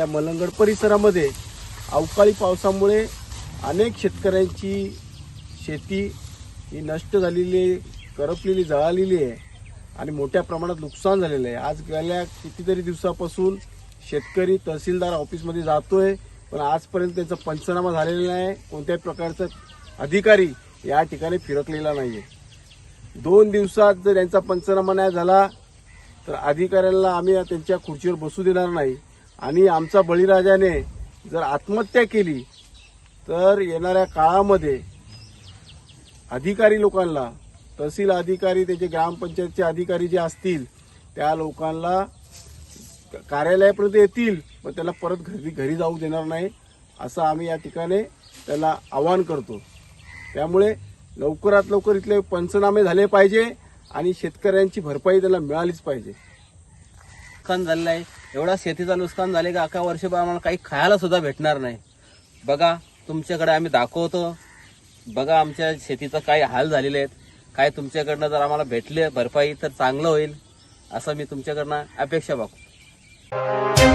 या मलंगड परिसरामध्ये अवकाळी पावसामुळे अनेक शेतकऱ्यांची शेती ही नष्ट झालेली आहे करपलेली जळालेली आहे आणि मोठ्या प्रमाणात नुकसान झालेलं आहे. आज गेल्या कितीतरी दिवसापासून शेतकरी तहसीलदार ऑफिसमध्ये जातो आहे पण आजपर्यंत त्यांचा पंचनामा झालेला नाही. कोणत्याही प्रकारचा अधिकारी या ठिकाणी फिरकलेला नाही आहे दोन दिवसात जर यांचा पंचनामा नाही झाला तर अधिकाऱ्यांना आम्ही त्यांच्या खुर्चीवर बसू देणार नाही. आणि आमचा बळीराजाने जर आत्महत्या केली तर येणाऱ्या काळामध्ये अधिकारी लोकांना तहसील अधिकारी त्याचे ग्रामपंचायतचे अधिकारी जे असतील त्या लोकांना कार्यालयापर्यंत येतील पण त्याला परत घरी घरी जाऊ देणार नाही असं आम्ही या ठिकाणी त्याला आवाहन करतो. त्यामुळे लवकरात लवकर इथले पंचनामे झाले पाहिजे आणि शेतकऱ्यांची भरपाई त्याला मिळालीच पाहिजे. नुकसान झालेलं आहे. एवढा शेतीचं नुकसान झाले का अख्खा वर्षभर आम्हाला काही खायला सुद्धा भेटणार नाही. बघा तुमच्याकडे आम्ही दाखवतो. बघा आमच्या शेतीचा काय हाल झालेले आहेत. काय तुमच्याकडनं जर आम्हाला भेटले भरपाई तर चांगलं होईल. असं मी तुमच्याकडनं अपेक्षा बघतो